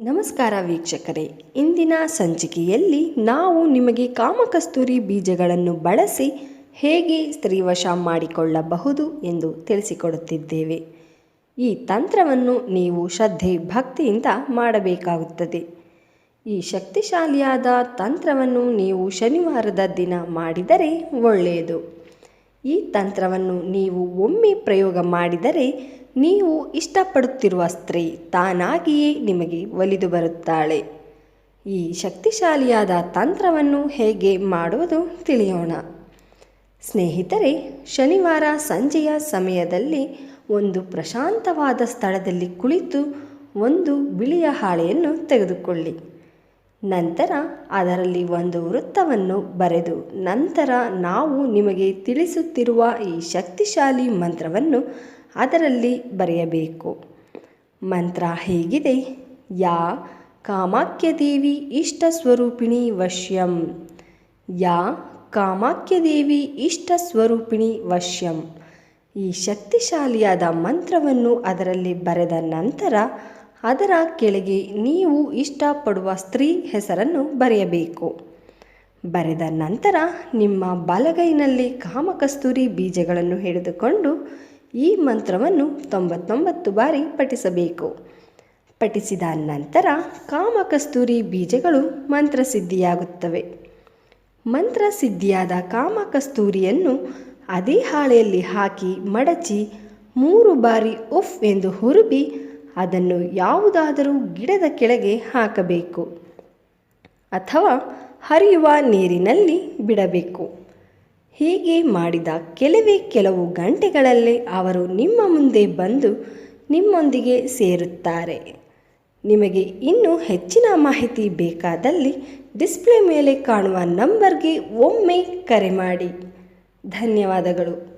ನಮಸ್ಕಾರ ವೀಕ್ಷಕರೇ. ಇಂದಿನ ಸಂಚಿಕೆಯಲ್ಲಿ ನಾವು ನಿಮಗೆ ಕಾಮಕಸ್ತೂರಿ ಬೀಜಗಳನ್ನು ಬಳಸಿ ಹೇಗೆ ಸ್ತ್ರೀವಶ ಮಾಡಿಕೊಳ್ಳಬಹುದು ಎಂದು ತಿಳಿಸಿಕೊಡುತ್ತಿದ್ದೇವೆ. ಈ ತಂತ್ರವನ್ನು ನೀವು ಶ್ರದ್ಧೆ, ಭಕ್ತಿಯಿಂದ ಮಾಡಬೇಕಾಗುತ್ತದೆ. ಈ ಶಕ್ತಿಶಾಲಿಯಾದ ತಂತ್ರವನ್ನು ನೀವು ಶನಿವಾರದ ದಿನ ಮಾಡಿದರೆ ಒಳ್ಳೆಯದು. ಈ ತಂತ್ರವನ್ನು ನೀವು ಒಮ್ಮೆ ಪ್ರಯೋಗ ಮಾಡಿದರೆ ನೀವು ಇಷ್ಟಪಡುತ್ತಿರುವ ಸ್ತ್ರೀ ತಾನಾಗಿಯೇ ನಿಮಗೆ ಒಲಿದು ಬರುತ್ತಾಳೆ. ಈ ಶಕ್ತಿಶಾಲಿಯಾದ ತಂತ್ರವನ್ನು ಹೇಗೆ ಮಾಡುವುದು ತಿಳಿಯೋಣ. ಸ್ನೇಹಿತರೆ, ಶನಿವಾರ ಸಂಜೆಯ ಸಮಯದಲ್ಲಿ ಒಂದು ಪ್ರಶಾಂತವಾದ ಸ್ಥಳದಲ್ಲಿ ಕುಳಿತು ಒಂದು ಬಿಳಿಯ ಹಾಳೆಯನ್ನು ತೆಗೆದುಕೊಳ್ಳಿ. ನಂತರ ಅದರಲ್ಲಿ ಒಂದು ವೃತ್ತವನ್ನು ಬರೆದು ನಂತರ ನಾವು ನಿಮಗೆ ತಿಳಿಸುತ್ತಿರುವ ಈ ಶಕ್ತಿಶಾಲಿ ಮಂತ್ರವನ್ನು ಅದರಲ್ಲಿ ಬರೆಯಬೇಕು. ಮಂತ್ರ ಹೇಗಿದೆ. ಯಾ ಕಾಮಾಖ್ಯದೇವಿ ಇಷ್ಟ ಸ್ವರೂಪಿಣಿ ವಶ್ಯಂ. ಯಾ ಕಾಮಾಖ್ಯದೇವಿ ಇಷ್ಟ ಸ್ವರೂಪಿಣಿ ವಶ್ಯಂ. ಈ ಶಕ್ತಿಶಾಲಿಯಾದ ಮಂತ್ರವನ್ನು ಅದರಲ್ಲಿ ಬರೆದ ನಂತರ ಅದರ ಕೆಳಗೆ ನೀವು ಇಷ್ಟಪಡುವ ಸ್ತ್ರೀ ಹೆಸರನ್ನು ಬರೆಯಬೇಕು. ಬರೆದ ನಂತರ ನಿಮ್ಮ ಬಲಗೈನಲ್ಲಿ ಕಾಮಕಸ್ತೂರಿ ಬೀಜಗಳನ್ನು ಹಿಡಿದುಕೊಂಡು ಈ ಮಂತ್ರವನ್ನು ತೊಂಬತ್ತೊಂಬತ್ತು ಬಾರಿ ಪಠಿಸಬೇಕು. ಪಠಿಸಿದ ನಂತರ ಕಾಮಕಸ್ತೂರಿ ಬೀಜಗಳು ಮಂತ್ರಸಿದ್ಧಿಯಾಗುತ್ತವೆ. ಮಂತ್ರಸಿದ್ಧಿಯಾದ ಕಾಮಕಸ್ತೂರಿಯನ್ನು ಅದೇ ಹಾಳೆಯಲ್ಲಿ ಹಾಕಿ ಮಡಚಿ ಮೂರು ಬಾರಿ ಉಫ್ ಎಂದು ಹುರುಬಿ ಅದನ್ನು ಯಾವುದಾದರೂ ಗಿಡದ ಕೆಳಗೆ ಹಾಕಬೇಕು ಅಥವಾ ಹರಿಯುವ ನೀರಿನಲ್ಲಿ ಬಿಡಬೇಕು. ಹೀಗೆ ಮಾಡಿದ ಕೆಲವೇ ಕೆಲವು ಗಂಟೆಗಳಲ್ಲೇ ಅವರು ನಿಮ್ಮ ಮುಂದೆ ಬಂದು ನಿಮ್ಮೊಂದಿಗೆ ಸೇರುತ್ತಾರೆ. ನಿಮಗೆ ಇನ್ನೂ ಹೆಚ್ಚಿನ ಮಾಹಿತಿ ಬೇಕಾದಲ್ಲಿ ಡಿಸ್ಪ್ಲೇ ಮೇಲೆ ಕಾಣುವ ನಂಬರ್ಗೆ ಒಮ್ಮೆ ಕರೆ ಮಾಡಿ. ಧನ್ಯವಾದಗಳು.